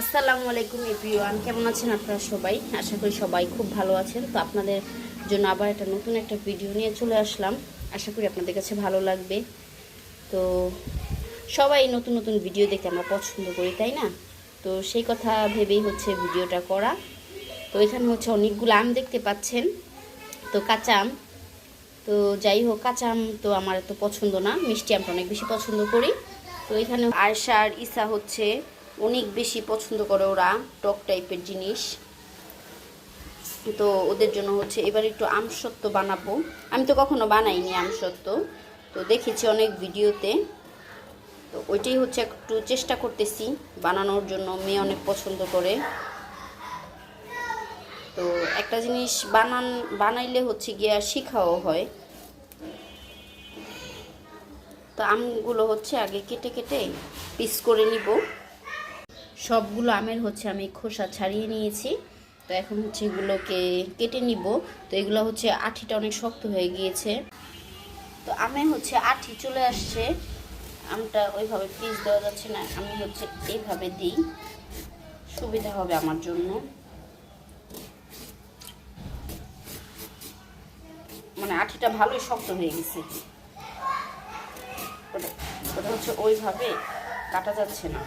আসসালামু আলাইকুম এভরিওয়ান, কেমন আছেন আপনারা সবাই? আশা করি সবাই খুব ভালো আছেন। তো আপনাদের জন্য আবার একটা নতুন একটা ভিডিও নিয়ে চলে আসলাম। আশা করি আপনাদের কাছে ভালো লাগবে। তো সবাই নতুন নতুন ভিডিও দেখতে আমরা পছন্দ করি, তাই না? তো সেই কথা ভেবেই হচ্ছে ভিডিওটা করা। তো এখানে হচ্ছে অনেকগুলো আম দেখতে পাচ্ছেন। তো কাঁচা আম। তো যাই হোক, কাঁচা আম তো আমার এত পছন্দ না। মিষ্টি আমটা অনেক বেশি পছন্দ করি। তো এখানে আয়সা আর ইসা হচ্ছে অনেক বেশি পছন্দ করে ওরা টক টাইপের জিনিস। তো ওদের জন্য হচ্ছে এবার একটু আমসত্ব বানাবো। আমি তো কখনো বানাইনি আমসত্ব তো দেখেছি অনেক ভিডিওতে। তো ওইটাই হচ্ছে একটু চেষ্টা করতেছি বানানোর জন্য, মেয়ে অনেক পছন্দ করে। তো একটা জিনিস বানান, বানাইলে হচ্ছে গিয়ে শেখাও হয়। তো আমগুলো হচ্ছে আগে কেটে কেটে পিস করে নিব। সবগুলো আমের হচ্ছে আমি খোসা ছাড়িয়ে নিয়েছি। তো এখন হচ্ছে এগুলোকে কেটে নিব। তো এগুলো হচ্ছে আঠিটা অনেক শক্ত হয়ে গিয়েছে। তো আমে হচ্ছে আঠি চলে আসছে। আমটা ওইভাবে পিস দেওয়া যাচ্ছে না, আমি হচ্ছে এইভাবে দিই। সুবিধা হবে আমার জন্য। মানে আঠিটা ভালোই শক্ত হয়ে গেছে। ওটা হচ্ছে ওইভাবে কাটা যাচ্ছে না।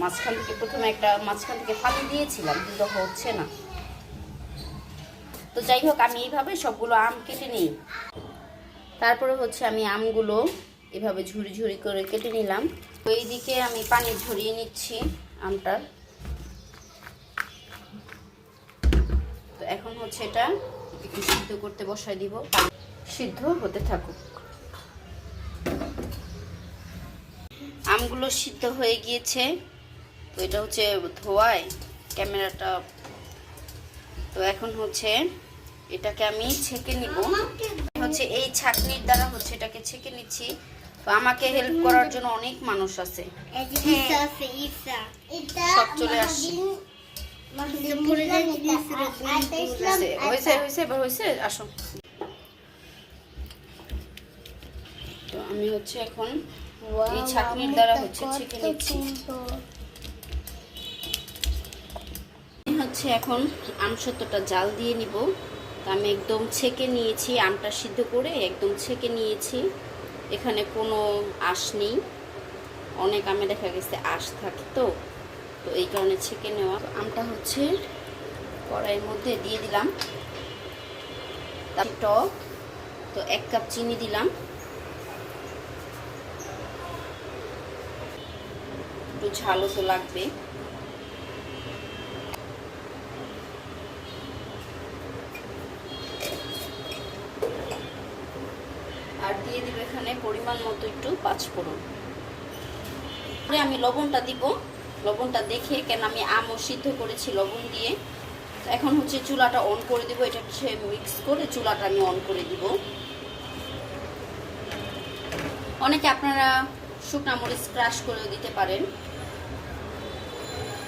মাঝখান থেকে প্রথমে একটা মাঝখান থেকে ফালি দিয়েছিলাম, কিন্তু হচ্ছে না। তো যাই হোক, আমি এইভাবে সবগুলো আম কেটে নিই। তারপরে হচ্ছে আমি আমগুলো এভাবে ঝুড়ি ঝুড়ি করে কেটে নিলাম। তো এইদিকে আমি পানি ঝরিয়ে নিচ্ছি আমটার। তো এখন হচ্ছে এটা সিদ্ধ করতে বসাই দিব। সিদ্ধ হতে থাকুক। আমগুলো সিদ্ধ হয়ে গিয়েছে। তো এটা হচ্ছে ধোয়ায় ক্যামেরাটা। তো এখন হচ্ছে এটাকে আমি ছেঁকে নিব। হচ্ছে এই ছাকনির দ্বারা হচ্ছে এটাকে ছেঁকে নিচ্ছি। তো আমাকে হেল্প করার জন্য অনেক মানুষ আছে। ইসা সব চলে আসছে। হয়েছে হয়েছে হয়েছে এবার হয়েছে আসো। তো আমি হচ্ছে এখন এই ছাকনির দ্বারা হচ্ছে ছেঁকে নিচ্ছি। হচ্ছে এখন আম আমসত্বটা জাল দিয়ে নিব। তো আমি একদম ছেঁকে নিয়েছি, আমটা সিদ্ধ করে একদম ছেঁকে নিয়েছি। এখানে কোনো আঁশ নেই। অনেক আমে দেখা গেছে আঁশ থাকে তো। তো এই কারণে ছেঁকে নেওয়া। আমটা হচ্ছে কড়াইয়ের মধ্যে দিয়ে দিলাম। তার টক। তো এক কাপ চিনি দিলাম। একটু ঝালও তো লাগবে। আর দিয়ে দিব এখানে পরিমাণ মতো একটু পাঁচফোড়ন। পরে আমি লবণটা দিব। লবণটা দেখে কেন আমি আমও সিদ্ধ করেছি লবণ দিয়ে। এখন হচ্ছে চুলাটা অন করে দিব। এটা হচ্ছে মিক্স করে চুলাটা আমি অন করে দিব। অনেকে আপনারা শুকনা মরিচ ক্রাশ করেও দিতে পারেন।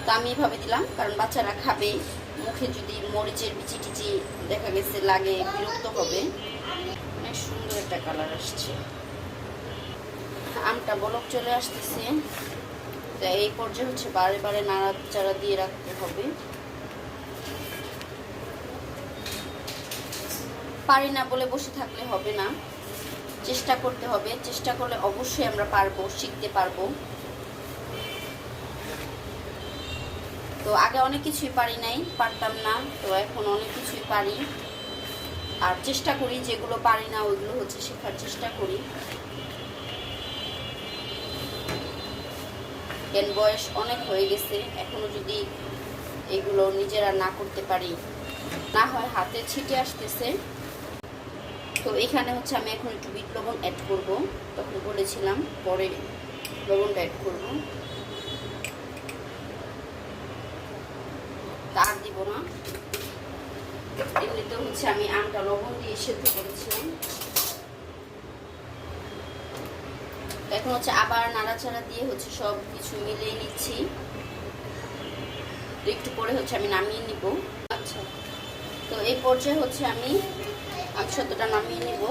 তো আমি এভাবে দিলাম, কারণ বাচ্চারা খাবে। মুখে যদি মরিচের বিচি টিচি দেখা গেছে লাগে, বিরক্ত হবে। একটা কালার আসছে। আমটা বলক চলে আসতেছে। তো এই পর্যায়ে হচ্ছে বারে বারে নাড়াচাড়া দিয়ে রাখতে হবে। পারি না বলে বসে থাকলে হবে না। চেষ্টা করতে হবে। চেষ্টা করলে অবশ্যই আমরা পারব, শিখতে পারব। তো আগে অনেক কিছুই পারি নাই, পারতাম না। তো এখন অনেক কিছুই পারি। আর চেষ্টা করি যেগুলো পারি না, ওইগুলো হচ্ছে শেখার চেষ্টা করি। কেন বয়স অনেক হয়ে গেছে, এখনও যদি এগুলো নিজেরা না করতে পারি, না হয় হাতে ছিটে আসতেছে। তো এখানে হচ্ছে আমি এখন একটু বিট লবণ অ্যাড করব, তখন বলেছিলাম পরে লবণটা অ্যাড করব। তার দিব না। এমনিতে হচ্ছে, আমি আমটা লবণ দিয়ে সেদ্ধ করেছিলাম। এখন হচ্ছে আবার নাড়াচাড়া দিয়ে হচ্ছে সব কিছু মিলিয়ে নিচ্ছি। একটু পরে হচ্ছে আমি নামিয়ে নিব। আচ্ছা তো এই পর্যায়ে হচ্ছে আমি আমসত্বটা নামিয়ে নিব।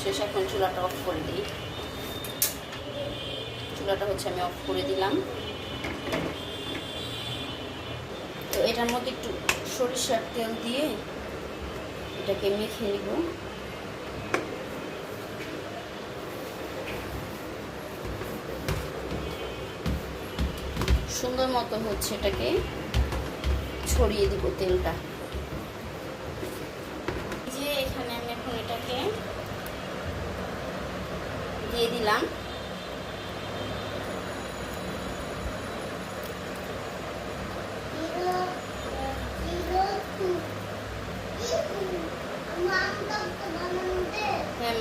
শেষ এখন চুলাটা অফ করে দিই। চুলাটা হচ্ছে আমি অফ করে দিলাম। তো এটার মধ্যে একটু সরিষার তেল দিয়ে এটাকে মেখে নিব। সুন্দর মতো হচ্ছে এটাকে ছড়িয়ে দিব তেলটা। এখানে আমি এখন এটাকে দিয়ে দিলাম।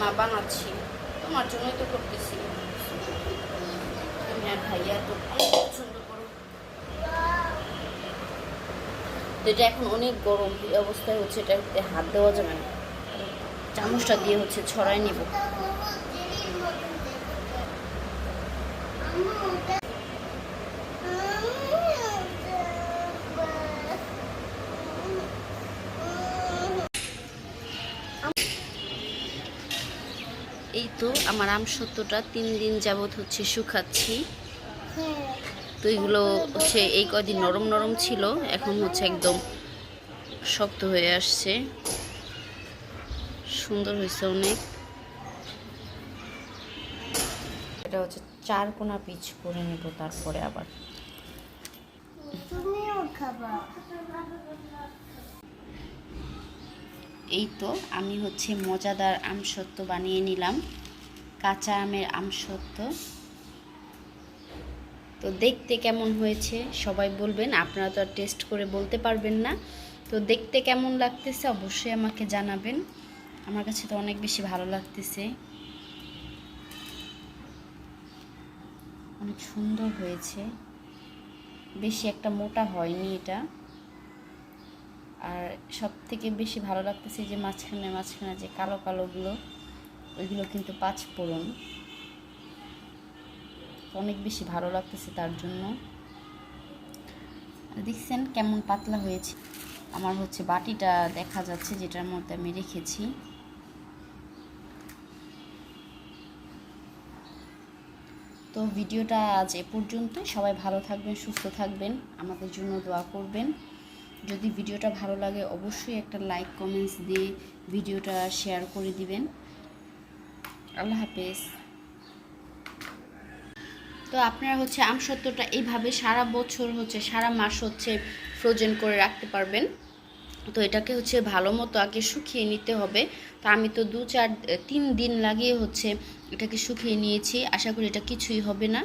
মা বানাচ্ছি। তোমার জন্যই তো করতেছি। তুমি আর ভাইয়া তো অনেক পছন্দ করো। এটা এখন অনেক গরম অবস্থায় হচ্ছে এটাতে হাত দেওয়া যাবে না। চামচটা দিয়ে হচ্ছে ছড়াই নিব। এই তো আমার আম সত্যটা, তিন দিন যাবৎ হচ্ছে শুকাচ্ছি। তো এগুলো হচ্ছে এই কদিন নরম নরম ছিল, এখন হচ্ছে একদম শক্ত হয়ে আসছে। সুন্দর হয়েছে অনেক। এটা হচ্ছে চার কোনা পিচ করে নেব তারপরে আবার। এই তো আমি হচ্ছে মজাদার আমসত্ত্ব বানিয়ে নিলাম। কাঁচা আমের আমসত্ত্ব। তো দেখতে কেমন হয়েছে সবাই বলবেন, আপনারা তো আর টেস্ট করে বলতে পারবেন না। তো দেখতে কেমন লাগতেছে অবশ্যই আমাকে জানাবেন। আমার কাছে তো অনেক বেশি ভালো লাগতেছে। অনেক সুন্দর হয়েছে। বেশি একটা মোটা হয়নি এটা। আর সব থেকে বেশি ভালো লাগতেছে যে মাঝখানে মাঝখানে যে কালো, কালোগুলো, ওইগুলো কিন্তু পাঁচ ফোড়ন। অনেক বেশি ভালো লাগতেছে তার জন্য। দেখছেন কেমন পাতলা হয়েছে। আমার হচ্ছে বাটিটা দেখা যাচ্ছে যেটার মধ্যে আমি রেখেছি। তো ভিডিওটা আজ এ পর্যন্ত সবাই ভালো থাকবেন, সুস্থ থাকবেন, আমাদের জন্য দোয়া করবেন। যদি ভিডিওটা ভালো লাগে, অবশ্যই একটা লাইক কমেন্টস দিয়ে ভিডিওটা শেয়ার করে দিবেন। আল্লাহ হাফেজ। তো আপনারা হচ্ছে আমসত্ত্বটা এইভাবে সারা বছর হচ্ছে, সারা মাস হচ্ছে ফ্রোজেন করে রাখতে পারবেন। তো এটাকে হচ্ছে ভালো মতো আগে শুকিয়ে নিতে হবে। তো আমি তো দু চার, তিন দিন লাগিয়ে হচ্ছে এটাকে শুকিয়ে নিয়েছি। আশা করি এটা কিছুই হবে না।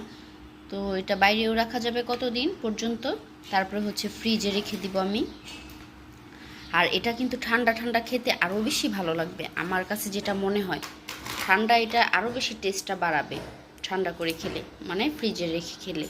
তো এটা বাইরেও রাখা যাবে কতদিন পর্যন্ত? তারপরে হচ্ছে ফ্রিজে রেখে দিব আমি। আর এটা কিন্তু ঠান্ডা ঠান্ডা খেতে আরও বেশি ভালো লাগবে। আমার কাছে যেটা মনে হয়, ঠান্ডা এটা আরও বেশি টেস্টটা বাড়াবে। ঠান্ডা করে খেলে মানে ফ্রিজে রেখে খেলে।